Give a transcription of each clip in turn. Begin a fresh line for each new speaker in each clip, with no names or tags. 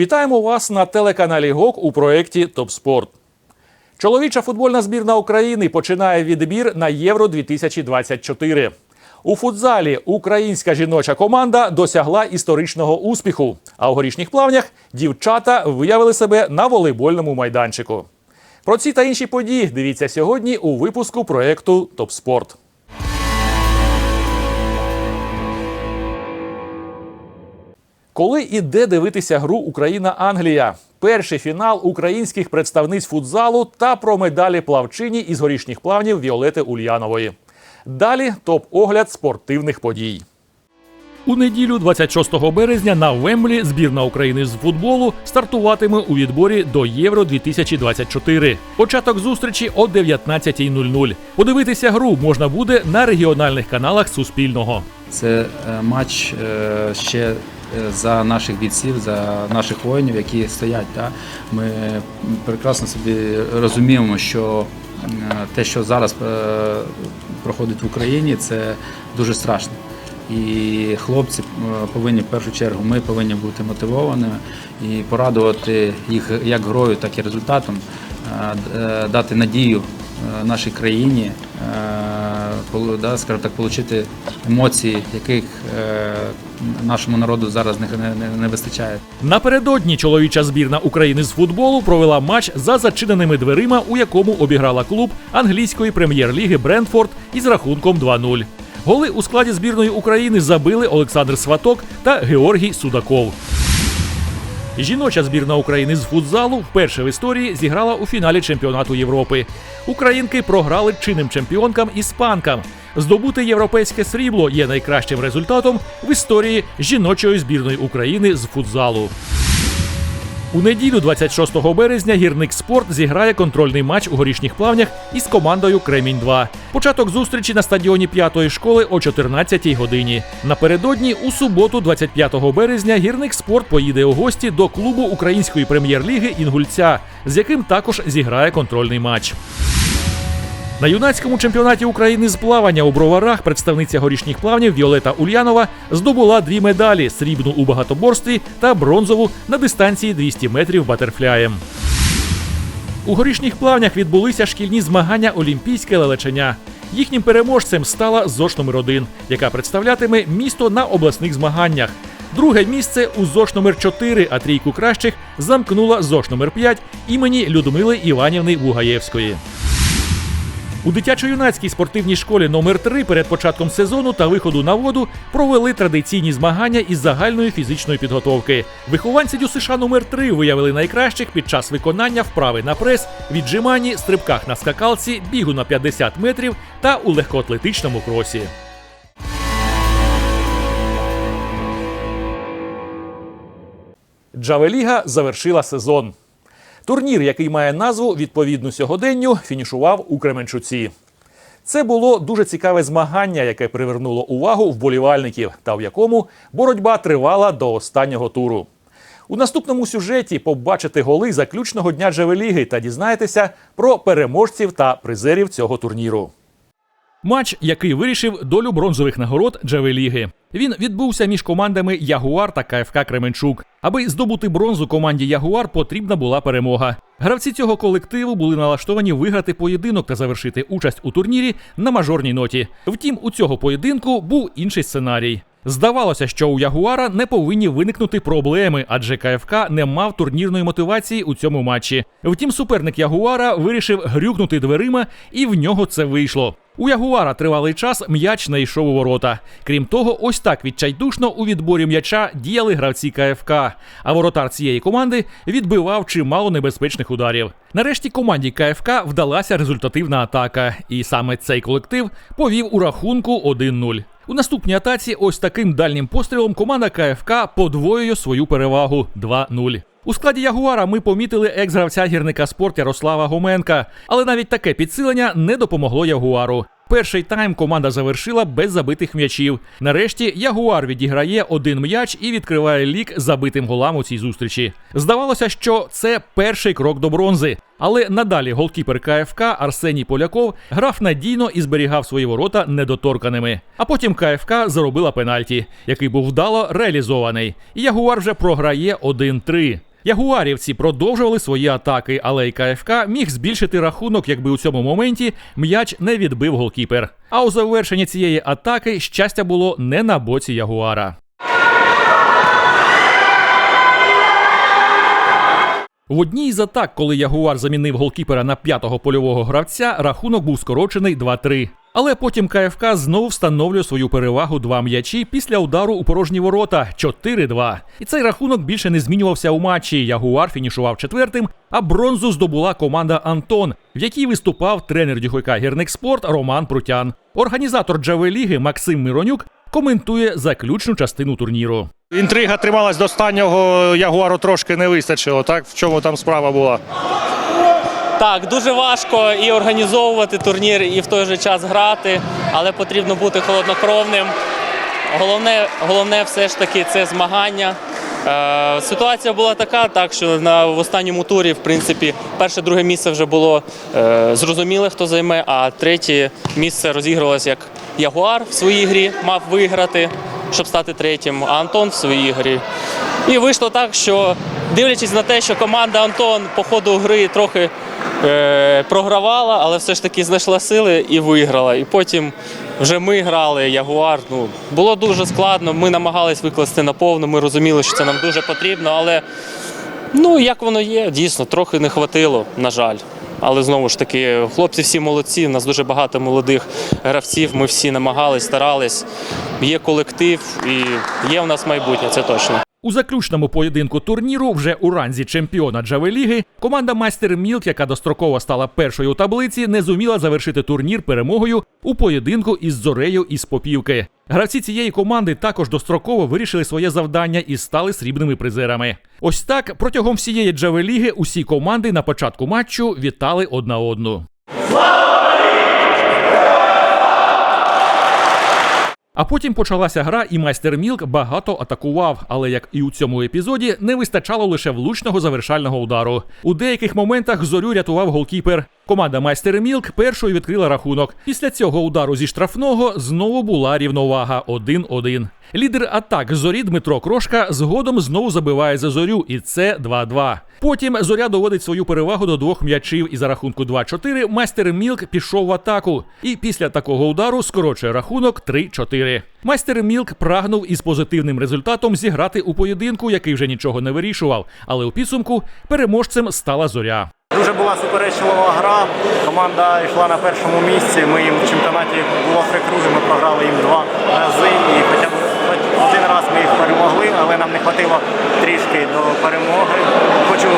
Вітаємо вас на телеканалі ГОК у проєкті Топспорт. Чоловіча футбольна збірна України починає відбір на Євро 2024. У футзалі українська жіноча команда досягла історичного успіху. А у горішніх плавнях дівчата виявили себе на волейбольному майданчику. Про ці та інші події дивіться сьогодні у випуску проєкту Топспорт. Коли і де дивитися гру Україна-Англія? Перший фінал українських представниць футзалу та про медалі плавчині із горішніх плавнів Віолети Ульянової. Далі топ-огляд спортивних подій. У неділю, 26 березня, на Вемблі збірна України з футболу стартуватиме у відборі до Євро 2024. Початок зустрічі о 19.00. Подивитися гру можна буде на регіональних каналах Суспільного.
Це е, матч е, ще за наших бійців, за наших воїнів, які стоять. Да? Ми прекрасно собі розуміємо, що е, те, що зараз е, проходить в Україні, це дуже страшно. І хлопці е, повинні в першу чергу, ми повинні бути мотивованими і порадувати їх як грою, так і результатом, дати надію нашій країні, е, да, скажімо так, отримати емоції, яких е, нашому народу зараз не, не, не вистачає.
Напередодні чоловіча збірна України з футболу провела матч за зачиненими дверима, у якому обіграла клуб англійської прем'єр-ліги Брентфорд із рахунком 2-0. Голи у складі збірної України забили Олександр Сваток та Георгій Судаков. Жіноча збірна України з футзалу вперше в історії зіграла у фіналі чемпіонату Європи. Українки програли чинним чемпіонкам іспанкам. Здобути європейське срібло є найкращим результатом в історії жіночої збірної України з футзалу. У неділю, 26 березня, гірник спорт зіграє контрольний матч у горішніх плавнях із командою Кремінь 2 Початок зустрічі на стадіоні п'ятої школи о 14 годині. Напередодні, у суботу, 25 березня, гірник спорт поїде у гості до клубу української прем'єр-ліги Інгульця, з яким також зіграє контрольний матч. На юнацькому чемпіонаті України з плавання у броварах представниця горішніх плавнів Віолета Ульянова здобула дві медалі: срібну у багатоборстві та бронзову на дистанції 200 метрів батерфляєм. У горішніх плавнях відбулися шкільні змагання Олімпійське лелечення. Їхнім переможцем стала ЗОШ номер 1 яка представлятиме місто на обласних змаганнях. Друге місце у ЗОШ номер 4 а трійку кращих замкнула ЗОШ номер 5 імені Людмили Іванівни Бугаєвської. У дитячо-юнацькій спортивній школі номер 3 перед початком сезону та виходу на воду провели традиційні змагання із загальної фізичної підготовки. Вихованці ДЮСШ номер 3 виявили найкращих під час виконання вправи на прес, віджиманні, стрибках на скакалці, бігу на 50 метрів та у легкоатлетичному кросі. Джавеліга завершила сезон. Турнір, який має назву відповідну сьогоденню, фінішував у Кременчуці. Це було дуже цікаве змагання, яке привернуло увагу вболівальників, та в якому боротьба тривала до останнього туру. У наступному сюжеті побачите голи заключного дня Джевеліги та дізнаєтеся про переможців та призерів цього турніру. Матч, який вирішив долю бронзових нагород Джавеліги. Він відбувся між командами Ягуар та КФК Кременчук. Аби здобути бронзу команді Ягуар, потрібна була перемога. Гравці цього колективу були налаштовані виграти поєдинок та завершити участь у турнірі на мажорній ноті. Втім, у цього поєдинку був інший сценарій. Здавалося, що у Ягуара не повинні виникнути проблеми, адже КФК не мав турнірної мотивації у цьому матчі. Втім, суперник Ягуара вирішив грюкнути дверима, і в нього це вийшло. У Ягуара тривалий час м'яч не йшов у ворота. Крім того, ось так відчайдушно у відборі м'яча діяли гравці КФК. А воротар цієї команди відбивав чимало небезпечних ударів. Нарешті команді КФК вдалася результативна атака, і саме цей колектив повів у рахунку 1-0. У наступній атаці ось таким дальнім пострілом команда КФК подвоює свою перевагу 2-0. У складі Ягуара ми помітили екс-гравця гірника спорт Ярослава Гоменка, але навіть таке підсилення не допомогло Ягуару. Перший тайм команда завершила без забитих м'ячів. Нарешті Ягуар відіграє один м'яч і відкриває лік забитим голам у цій зустрічі. Здавалося, що це перший крок до бронзи. Але надалі голкіпер КФК Арсеній Поляков грав надійно і зберігав свої ворота недоторканими. А потім КФК заробила пенальті, який був вдало реалізований. І Ягуар вже програє 1-3. Ягуарівці продовжували свої атаки, але й КФК міг збільшити рахунок, якби у цьому моменті м'яч не відбив голкіпер. А у завершенні цієї атаки щастя було не на боці Ягуара. В одній із атак, коли Ягуар замінив голкіпера на п'ятого польового гравця, рахунок був скорочений 2-3. Але потім КФК знову встановлює свою перевагу два м'ячі після удару у порожні ворота 4-2. І цей рахунок більше не змінювався у матчі. Ягуар фінішував четвертим, а бронзу здобула команда Антон, в якій виступав тренер Дюхойка Гірникспорт Роман Прутян. Організатор Джавеліги Максим Миронюк коментує заключну частину турніру.
Інтрига трималась до останнього, Ягуару трошки не вистачило. Так в чому там справа була?
Так, дуже важко і організовувати турнір, і в той же час грати, але потрібно бути холоднокровним. Головне, головне все ж таки це змагання. Е, ситуація була така, так що на в останньому турі, в принципі, перше, друге місце вже було е, зрозуміле, хто займе, а третє місце розігрувалося як Ягуар в своїй грі мав виграти, щоб стати третім, а Антон в своїй грі. І вийшло так, що дивлячись на те, що команда Антон по ходу гри трохи е, програвала, але все ж таки знайшла сили і виграла. І потім вже ми грали Ягуар. Ну, було дуже складно. Ми намагались викласти на повну. Ми розуміли, що це нам дуже потрібно, але ну як воно є, дійсно, трохи не хватило, на жаль. Але знову ж таки, хлопці всі молодці. У нас дуже багато молодих гравців. Ми всі намагались, старались. Є колектив і є в нас майбутнє, це точно.
У заключному поєдинку турніру, вже у ранзі чемпіона Джавеліги, команда Майстер Мілк, яка достроково стала першою у таблиці, не зуміла завершити турнір перемогою у поєдинку із Зорею із Попівки. Гравці цієї команди також достроково вирішили своє завдання і стали срібними призерами. Ось так протягом всієї Джавеліги усі команди на початку матчу вітали одна одну. А потім почалася гра, і майстер Мілк багато атакував, але як і у цьому епізоді, не вистачало лише влучного завершального удару. У деяких моментах зорю рятував голкіпер. Команда майстер Мілк першою відкрила рахунок. Після цього удару зі штрафного знову була рівновага 1-1. Лідер атак зорі Дмитро Крошка згодом знову забиває за зорю, і це 2-2. Потім зоря доводить свою перевагу до двох м'ячів, і за рахунку 2-4 майстер Мілк пішов в атаку. І після такого удару скорочує рахунок 3-4. Майстер Мілк прагнув із позитивним результатом зіграти у поєдинку, який вже нічого не вирішував. Але у підсумку переможцем стала зоря.
Дуже була суперечлива гра. Команда йшла на першому місці. Ми їм в чемпіонаті було три круги, ми програли їм два рази. І хоча б один раз ми їх перемогли, але нам не хватило трішки до перемоги. Хочу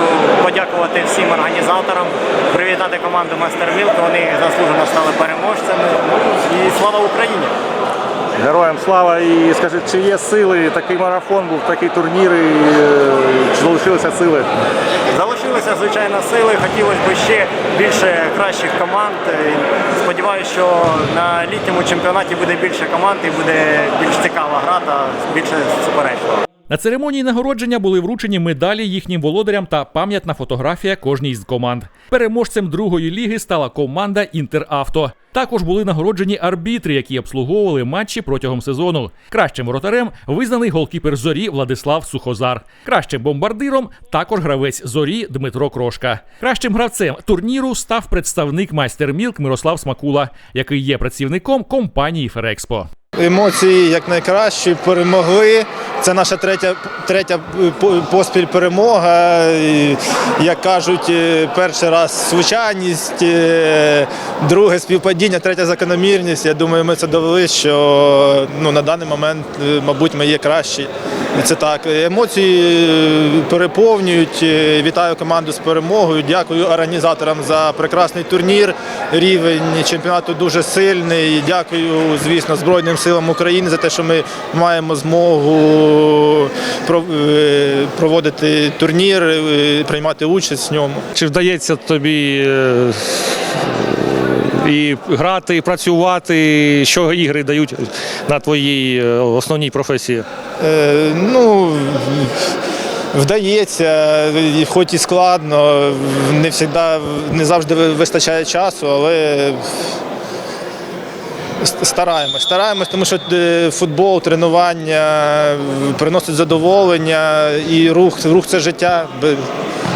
подякувати всім організаторам, привітати команду Мастер Мілк. Вони заслужено стали переможцями. Ну, І слава Україні!
Героям слава і скажи, чи є сили? Такий марафон був, такий турнір, і е, чи залишилися сили?
Залишилися, звичайно, сили. Хотілося б ще більше кращих команд. Сподіваюся, що на літньому чемпіонаті буде більше команд і буде більш цікава гра та більше суперечлива.
На церемонії нагородження були вручені медалі їхнім володарям та пам'ятна фотографія кожній з команд. Переможцем другої ліги стала команда Інтеравто. Також були нагороджені арбітри, які обслуговували матчі протягом сезону. Кращим воротарем визнаний голкіпер зорі Владислав Сухозар. Кращим бомбардиром також гравець зорі Дмитро Крошка. Кращим гравцем турніру став представник майстер Мілк Мирослав Смакула, який є працівником компанії Ферекспо.
Емоції як найкращі, перемогли. Це наша третя, третя е, поспіль перемога. І, Як кажуть, е, перший раз случайність, е, друге співпадіння, третя закономірність. Я думаю, ми це довели, що ну, на даний момент, е, мабуть, ми є кращі. Це так. Емоції е, переповнюють. Е, Вітаю команду з перемогою. Дякую організаторам за прекрасний турнір. Рівень чемпіонату дуже сильний. Дякую, звісно, Збройним силам України за те, що ми маємо змогу проводити турнір, приймати участь в ньому.
Чи вдається тобі
і грати, і працювати. Що ігри дають на твоїй е, основній професії?
Е, ну, вдається, хоч і складно, не завжди, не завжди вистачає часу, але стараємось. Стараємось, тому що е, футбол, тренування приносить задоволення і рух, рух це життя.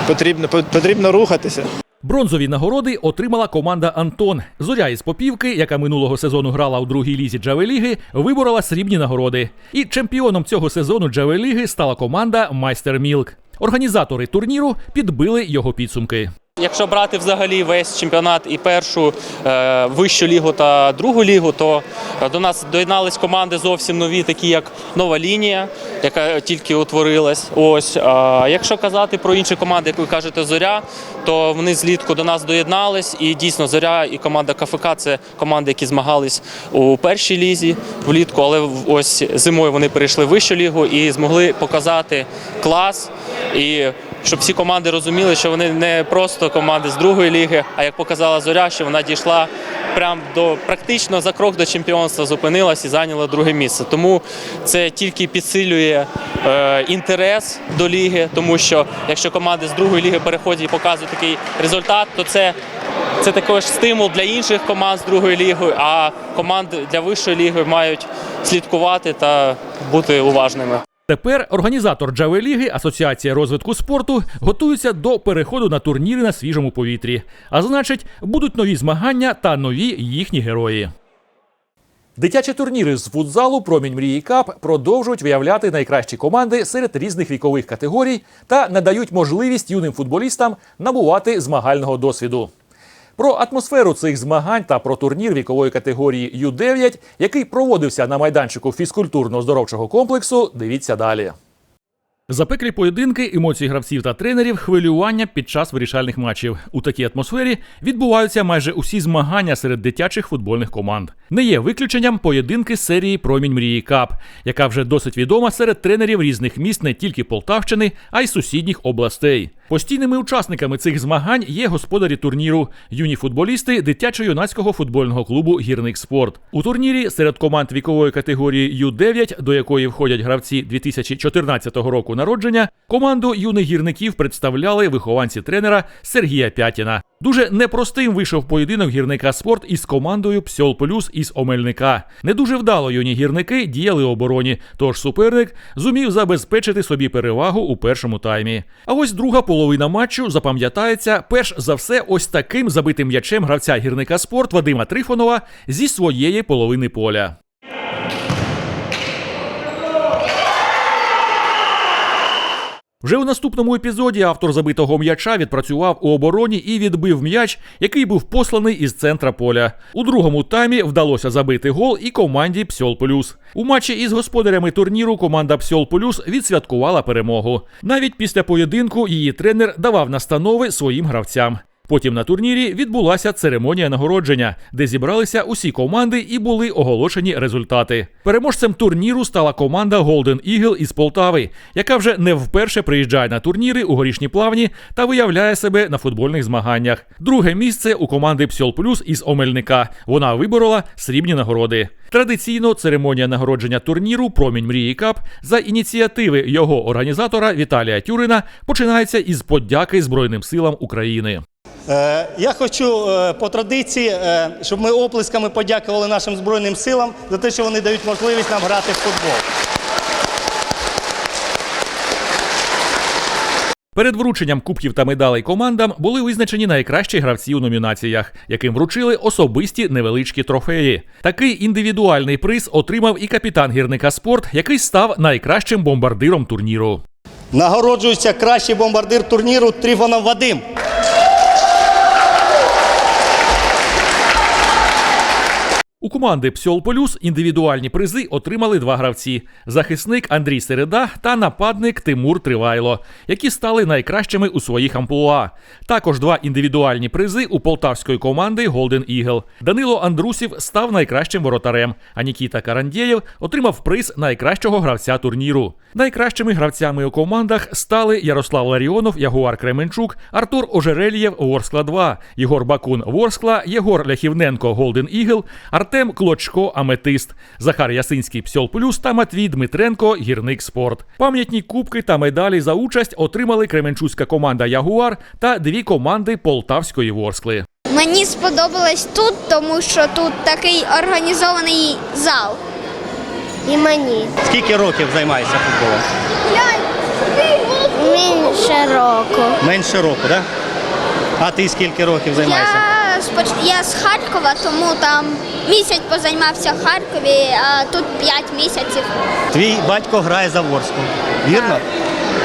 Потрібно, потрібно рухатися.
Бронзові нагороди отримала команда Антон. Зоря із Попівки, яка минулого сезону грала у другій лізі Джавеліги, виборола срібні нагороди. І чемпіоном цього сезону Джавеліги стала команда Майстер Мілк. Організатори турніру підбили його підсумки.
Якщо брати взагалі весь чемпіонат і першу е, вищу лігу та другу лігу, то е, до нас доєднались команди зовсім нові, такі як нова лінія, яка тільки утворилась. Ось а якщо казати про інші команди, як ви кажете, зоря, то вони злітку до нас доєднались. І дійсно зоря і команда КФК це команди, які змагались у першій лізі влітку, але ось зимою вони перейшли в вищу лігу і змогли показати клас і щоб всі команди розуміли, що вони не просто команди з другої ліги, а як показала зоря, що вона дійшла прям до практично за крок до чемпіонства, зупинилась і зайняла друге місце. Тому це тільки підсилює е, інтерес до ліги, тому що якщо команди з другої ліги переходять і показують такий результат, то це. Це також стимул для інших команд з другої ліги, а команди для вищої ліги мають слідкувати та бути уважними.
Тепер організатор Джавеліги, Асоціація розвитку спорту, готується до переходу на турніри на свіжому повітрі. А значить, будуть нові змагання та нові їхні герої. Дитячі турніри з футзалу Промінь мрії Кап продовжують виявляти найкращі команди серед різних вікових категорій та надають можливість юним футболістам набувати змагального досвіду. Про атмосферу цих змагань та про турнір вікової категорії Ю-9, який проводився на майданчику фізкультурно-здоровчого комплексу, дивіться далі. Запеклі поєдинки, емоції гравців та тренерів, хвилювання під час вирішальних матчів. У такій атмосфері відбуваються майже усі змагання серед дитячих футбольних команд. Не є виключенням поєдинки серії Промінь мрії Кап, яка вже досить відома серед тренерів різних міст не тільки Полтавщини, а й сусідніх областей. Постійними учасниками цих змагань є господарі турніру, юні футболісти дитячо-юнацького футбольного клубу Гірник Спорт. У турнірі серед команд вікової категорії Ю-9, до якої входять гравці 2014 року народження, команду юних гірників представляли вихованці тренера Сергія Пятіна. Дуже непростим вийшов поєдинок гірника спорт із командою Псьол Плюс із Омельника. Не дуже вдало юні гірники діяли у обороні, тож суперник зумів забезпечити собі перевагу у першому таймі. А ось друга половина матчу запам'ятається перш за все ось таким забитим м'ячем гравця гірника спорт Вадима Трифонова зі своєї половини поля. Вже у наступному епізоді автор забитого м'яча відпрацював у обороні і відбив м'яч, який був посланий із центра поля. У другому таймі вдалося забити гол і команді Псьол Плюс. У матчі із господарями турніру команда Псьол Плюс відсвяткувала перемогу. Навіть після поєдинку її тренер давав настанови своїм гравцям. Потім на турнірі відбулася церемонія нагородження, де зібралися усі команди і були оголошені результати. Переможцем турніру стала команда Golden Eagle із Полтави, яка вже не вперше приїжджає на турніри у горішні плавні та виявляє себе на футбольних змаганнях. Друге місце у команди Псьол Плюс із Омельника. Вона виборола срібні нагороди. Традиційно церемонія нагородження турніру Промінь мрії Кап за ініціативи його організатора Віталія Тюрина починається із подяки Збройним силам України.
Е, Я хочу е, по традиції, е, щоб ми оплесками подякували нашим Збройним силам за те, що вони дають можливість нам грати в футбол.
Перед врученням кубків та медалей командам були визначені найкращі гравці у номінаціях, яким вручили особисті невеличкі трофеї. Такий індивідуальний приз отримав і капітан гірника спорт, який став найкращим бомбардиром турніру.
Нагороджується кращий бомбардир турніру Трифонов Вадим.
У команди Псьол Полюс індивідуальні призи отримали два гравці: захисник Андрій Середа та нападник Тимур Тривайло, які стали найкращими у своїх амплуа. Також два індивідуальні призи у полтавської команди Голден Ігл. Данило Андрусів став найкращим воротарем, а Нікіта Карандєєв отримав приз найкращого гравця турніру. Найкращими гравцями у командах стали Ярослав Ларіонов, Ягуар Кременчук, Артур Ожерелієв Ворскла 2, Єгор Бакун Ворскла, Єгор Ляхівненко Голден Ігл, Артем Клочко Аметист, Захар Ясинський Псьол Плюс та Матвій Дмитренко Гірник Спорт. Пам'ятні кубки та медалі за участь отримали Кременчуцька команда Ягуар та дві команди Полтавської Ворскли.
Мені сподобалось тут, тому що тут такий організований зал. І мені.
Скільки років займаєшся футболом?
Менше року.
Менше року, так? Да? А ти скільки років займаєшся?
Я, споч... я з Харкова, тому там місяць позаймався в Харкові, а тут 5 місяців.
Твій батько грає за Ворску. Вірно?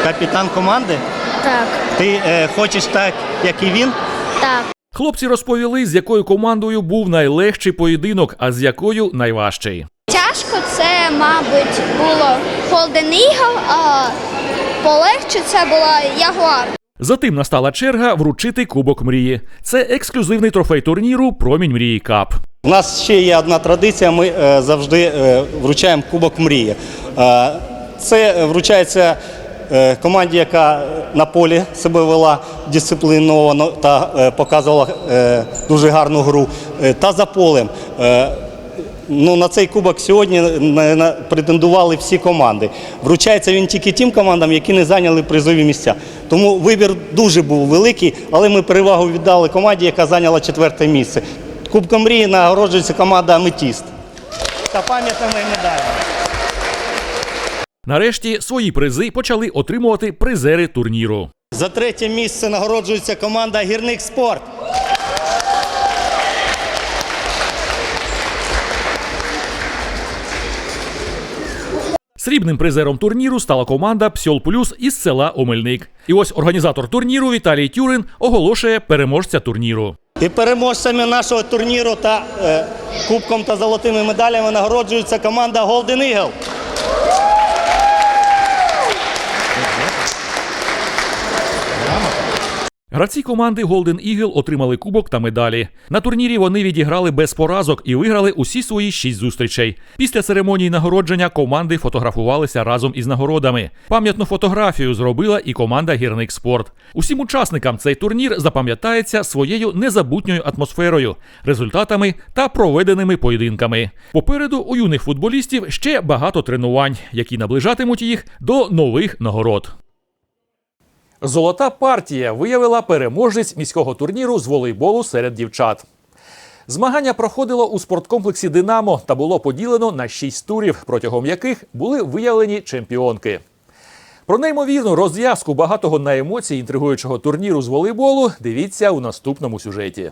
Капітан команди?
Так,
Ти е, хочеш так, як і він?
так.
Хлопці розповіли, з якою командою був найлегший поєдинок, а з якою найважчий.
Тяжко це, мабуть, було Golden Eagle, а полегше це була Ягуар.
Затим настала черга вручити Кубок мрії. Це ексклюзивний трофей турніру Промінь мрії Кап.
У нас ще є одна традиція. Ми е, завжди е, вручаємо Кубок мрії. Е, це вручається команді, яка на полі себе вела дисципліновано та показувала дуже гарну гру. Та за полем. Ну, на цей кубок сьогодні на- претендували всі команди. Вручається він тільки тим командам, які не зайняли призові місця. Тому вибір дуже був великий, але ми перевагу віддали команді, яка зайняла четверте місце. Кубком мрії нагороджується команда Аметіст. Та пам'ятними медалями.
Нарешті свої призи почали отримувати призери турніру.
За третє місце нагороджується команда Гірник Спорт.
Срібним призером турніру стала команда Псьол Плюс із села Омельник. І ось організатор турніру Віталій Тюрин оголошує переможця турніру.
І переможцями нашого турніру та е, кубком та золотими медалями нагороджується команда Golden Eagle.
Гравці команди Golden Eagle отримали кубок та медалі. На турнірі вони відіграли без поразок і виграли усі свої шість зустрічей. Після церемонії нагородження команди фотографувалися разом із нагородами. Пам'ятну фотографію зробила і команда Гірник Спорт. Усім учасникам цей турнір запам'ятається своєю незабутньою атмосферою, результатами та проведеними поєдинками. Попереду у юних футболістів ще багато тренувань, які наближатимуть їх до нових нагород. Золота партія виявила переможець міського турніру з волейболу серед дівчат. Змагання проходило у спорткомплексі Динамо та було поділено на шість турів, протягом яких були виявлені чемпіонки. Про неймовірну розв'язку багатого на емоції інтригуючого турніру з волейболу дивіться у наступному сюжеті.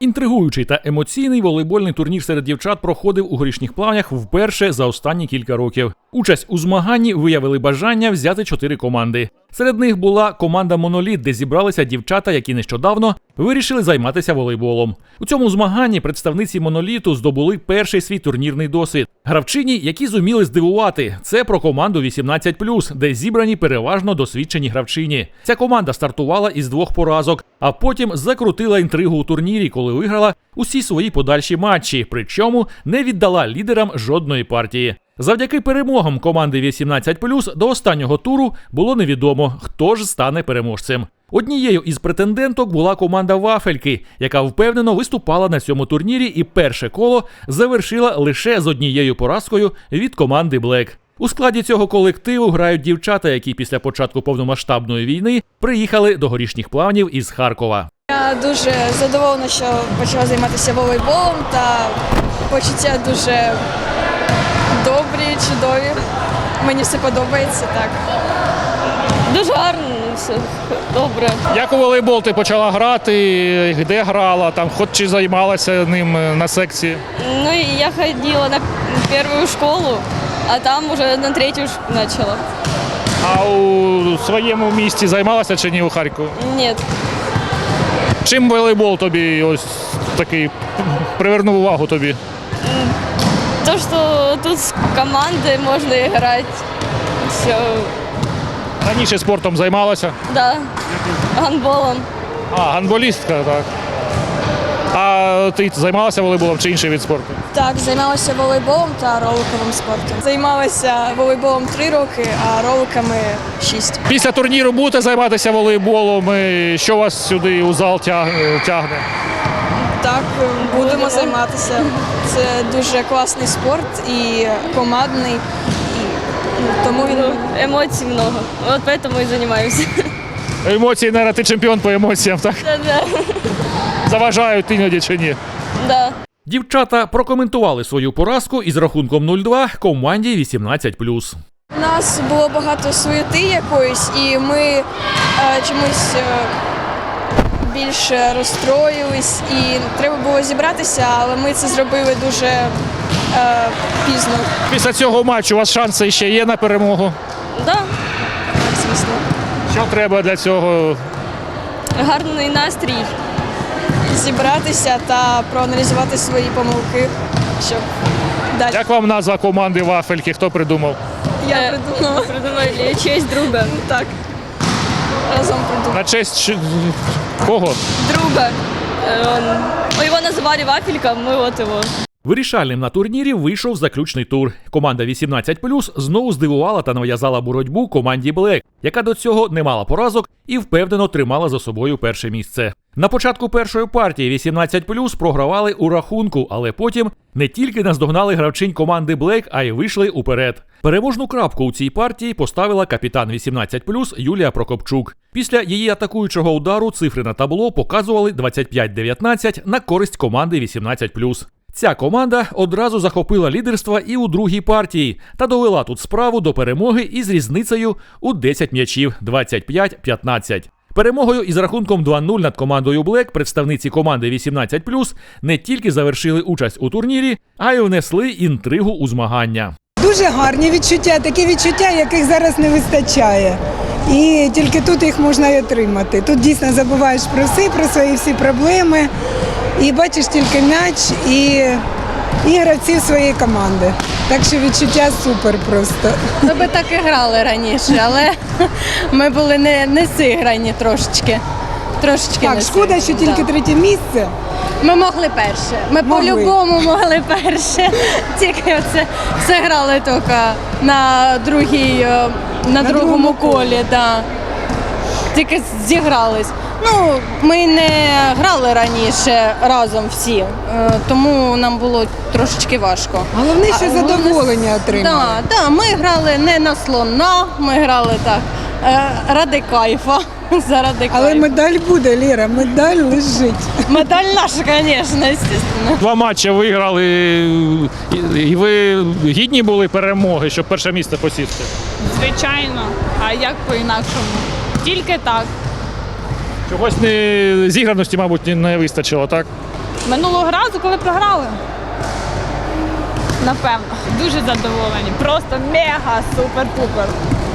Інтригуючий та емоційний волейбольний турнір серед дівчат проходив у горішніх плавнях вперше за останні кілька років. Участь у змаганні виявили бажання взяти чотири команди. Серед них була команда Моноліт, де зібралися дівчата, які нещодавно вирішили займатися волейболом. У цьому змаганні представниці моноліту здобули перший свій турнірний досвід. Гравчині, які зуміли здивувати. Це про команду 18+, де зібрані переважно досвідчені гравчині. Ця команда стартувала із двох поразок, а потім закрутила інтригу у турнірі, коли виграла усі свої подальші матчі, причому не віддала лідерам жодної партії. Завдяки перемогам команди 18+, до останнього туру було невідомо, хто ж стане переможцем. Однією із претенденток була команда Вафельки, яка впевнено виступала на цьому турнірі і перше коло завершила лише з однією поразкою від команди Блек. У складі цього колективу грають дівчата, які після початку повномасштабної війни приїхали до горішніх плавнів із Харкова.
Я дуже задоволена, що почала займатися волейболом та почуття дуже добрі, чудові. Мені все подобається так. Дуже гарно, все добре.
Як у волейбол ти почала грати, де грала, там хоч чи займалася ним е, на секції?
Ну я ходила на першу школу, а там уже на третю почала.
А у своєму місті займалася чи ні у Харкові?
Ні,
Чим волейбол тобі ось такий привернув увагу тобі?
То, что тут с командой можно играть. Все.
Раніше спортом займалася.
Да. Гандболом.
А, гандболістка, так. А ти займалася волейболом чи інший від спорту?
Так, займалася волейболом та роликовим спортом. Займалася волейболом 3 роки, а роликами 6.
Після турніру будете займатися волейболом. І Що вас сюди у зал тягне?
Так, будемо займатися. Це дуже класний спорт і командний. І, ну, тому він
Эмоций много. Вот поэтому и занимаюсь.
Емоції, наверное, ти чемпіон по емоціям, так?
Да-да.
Заважають іноді чи ні?
Да.
Дівчата прокоментували свою поразку із рахунком 0-2 команді 18+.
У нас було багато суєти якоїсь, і ми е, чомусь е, більше розстроїлись, і треба було зібратися, але ми це зробили дуже е, пізно.
Після цього матчу у вас шанси ще є на перемогу.
Да.
Так, звісно.
Що треба для цього?
Гарний настрій.
Зібратися та проаналізувати свої помилки, щоб далі.
Як вам назва команди Вафельки? Хто придумав?
Я придумала
Придумали честь друга.
так Разом придумали.
На честь чи- кого?
Друга. Э, Он, его называли Вафельком, мы вот его.
Вирішальним на турнірі вийшов заключний тур. Команда 18+, знову здивувала та нав'язала боротьбу команді Black, яка до цього не мала поразок і впевнено тримала за собою перше місце. На початку першої партії 18+, програвали у рахунку, але потім не тільки наздогнали гравчинь команди Black, а й вийшли уперед. Переможну крапку у цій партії поставила капітан 18+, Юлія Прокопчук. Після її атакуючого удару цифри на табло показували 25-19 на користь команди 18+. Ця команда одразу захопила лідерство і у другій партії та довела тут справу до перемоги із різницею у 10 м'ячів 25-15. Перемогою із рахунком 2-0 над командою Black представниці команди 18+, не тільки завершили участь у турнірі, а й внесли інтригу у змагання.
Дуже гарні відчуття, такі відчуття, яких зараз не вистачає. І тільки тут їх можна і отримати. Тут дійсно забуваєш про все, про свої всі проблеми. І бачиш тільки м'яч і, і гравців своєї команди. Так що відчуття супер просто.
Ми би так і грали раніше, але ми були не, не зіграні трошечки. Трошечки
Так,
не
шкода, що тільки
да.
третє місце.
Ми могли перше. Ми
Могли.
по-любому могли перше. Тільки оце все грали тільки на другій, е, на, другому
другому
колі. Да. Тільки зігрались. Ну, ми не грали раніше разом всі, е, тому нам було трошечки важко.
Головне, що
А головне-
задоволення отримали.
Так, да, ми грали не на слона, ми грали так е, ради кайфа. Заради кайфа.
Але медаль буде, Ліра, медаль лежить.
Медаль наша, звісно, звісно.
Два матчі виграли, і- і ви гідні були перемоги, щоб перше місце посісти.
Звичайно. А як по-інакшому? Тільки так.
Чогось не зіграності, мабуть, не вистачило, так?
Минулого разу, коли програли. Напевно, дуже задоволені. Просто мега супер-пупер.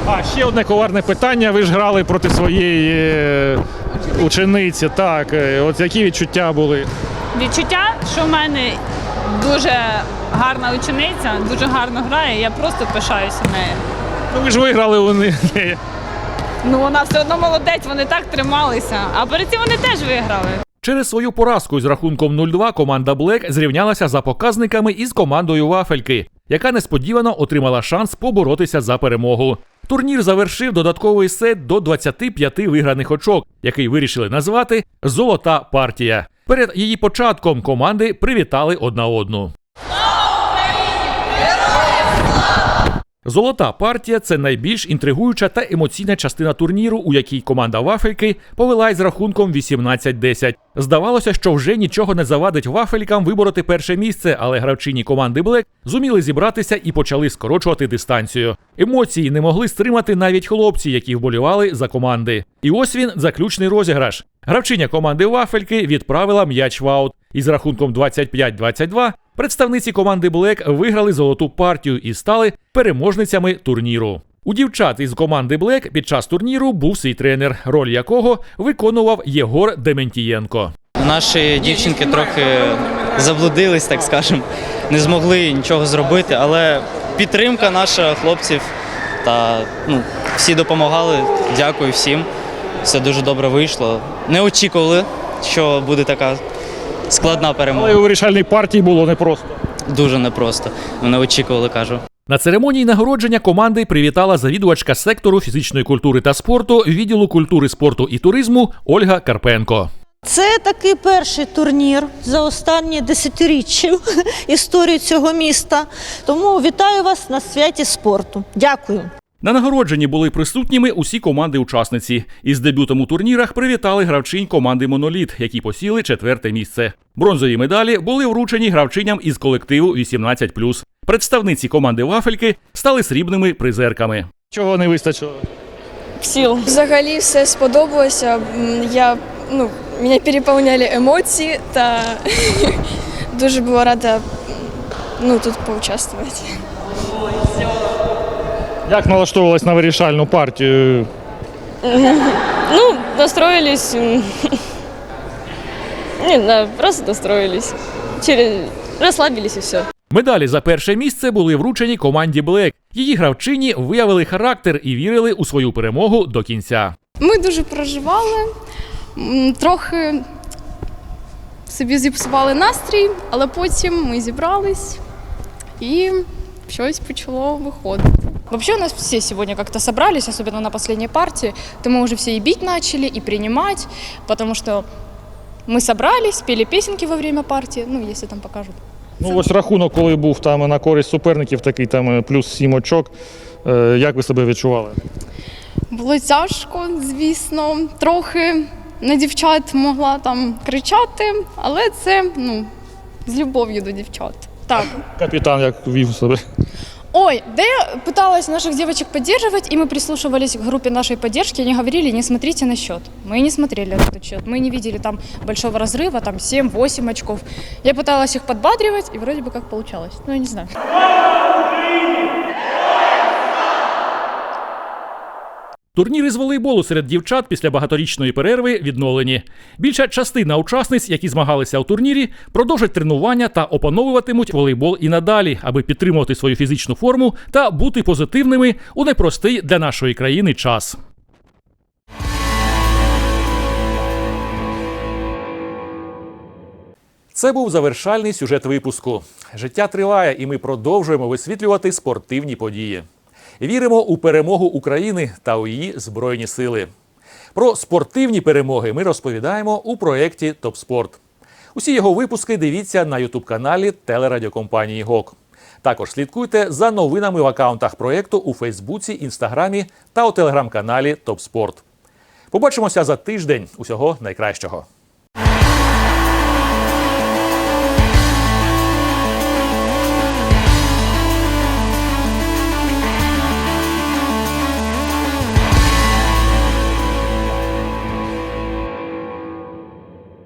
А ще одне коварне питання. Ви ж грали проти своєї е, учениці. Так, е, от які відчуття були?
Відчуття, що в мене дуже гарна учениця, дуже гарно грає, я просто пишаюся нею.
Ну ви ж виграли у неї.
Ну вона все одно молодець, вони так трималися. А перед цим вони теж виграли.
Через свою поразку з рахунком 0-2 команда Black зрівнялася за показниками із командою Вафельки, яка несподівано отримала шанс поборотися за перемогу. Турнір завершив додатковий сет до 25 виграних очок, який вирішили назвати Золота партія. Перед її початком команди привітали одна одну. Золота партія це найбільш інтригуюча та емоційна частина турніру, у якій команда Вафельки повела із рахунком 18-10. Здавалося, що вже нічого не завадить вафелькам вибороти перше місце, але гравчині команди Блек зуміли зібратися і почали скорочувати дистанцію. Емоції не могли стримати навіть хлопці, які вболівали за команди. І ось він заключний розіграш. Гравчиня команди Вафельки відправила м'яч в аут. Із рахунком 25-22 представниці команди Black виграли золоту партію і стали переможницями турніру. У дівчат із команди Black під час турніру був свій тренер, роль якого виконував Єгор Дементієнко.
Наші дівчинки трохи заблудились, так скажемо, не змогли нічого зробити, але підтримка наша хлопців та ну, всі допомагали. Дякую всім. Все дуже добре вийшло. Не очікували, що буде така складна перемога.
Але у вирішальній партії було непросто.
Дуже непросто. Не очікували, кажу.
На церемонії нагородження команди привітала завідувачка сектору фізичної культури та спорту відділу культури, спорту і туризму Ольга Карпенко.
Це такий перший турнір за останні десятиріччя історії цього міста. Тому вітаю вас на святі спорту. Дякую.
На нагородженні були присутніми усі команди-учасниці. Із дебютом у турнірах привітали гравчинь команди Моноліт, які посіли четверте місце. Бронзові медалі були вручені гравчиням із колективу 18+. Представниці команди Вафельки стали срібними призерками.
Чого не вистачило?
Сіл. Взагалі все сподобалося. Я, ну, мене переповняли емоції та дуже була рада ну, тут поучаствувати.
Як налаштовувалась на вирішальну партію?
Ну, настроились. Не знаю, просто настроились. Через... Расслабились и все.
Медалі за перше місце були вручені команді Блек. Її гравчині виявили характер і вірили у свою перемогу до кінця.
Ми дуже переживали, м, трохи собі зіпсували настрій, але потім ми зібрались і щось почало виходити.
Вообще у нас все сегодня как-то собрались, особенно на последней партии. То мы уже все и бить начали, и принимать, потому что мы собрались, пели песенки во время партии, ну, если там покажут.
Ну ось рахунок, коли був там на користь суперників, такий там е, плюс сім очок. Е, Як ви себе відчували?
Було тяжко, звісно, трохи на дівчат могла там кричати, але це ну, з любов'ю до дівчат. Так.
Капітан як вів себе.
Ой, да я пыталась наших девочек поддерживать, и мы прислушивались к группе нашей поддержки, они говорили, не смотрите на счет. Мы не смотрели на этот счет, мы не видели там большого разрыва, там 7-8 очков. Я пыталась их подбадривать, и вроде бы как получалось. Ну, я не знаю.
Турніри з волейболу серед дівчат після багаторічної перерви відновлені. Більша частина учасниць, які змагалися у турнірі, продовжать тренування та опановуватимуть волейбол і надалі, аби підтримувати свою фізичну форму та бути позитивними у непростий для нашої країни час. Це був завершальний сюжет випуску. Життя триває, і ми продовжуємо висвітлювати спортивні події. Віримо у перемогу України та у її збройні сили. Про спортивні перемоги ми розповідаємо у проєкті Топспорт. Усі його випуски дивіться на ютуб-каналі телерадіокомпанії ГОК. Також слідкуйте за новинами в акаунтах проєкту у Фейсбуці, Інстаграмі та у телеграм-каналі Топспорт. Побачимося за тиждень. Усього найкращого.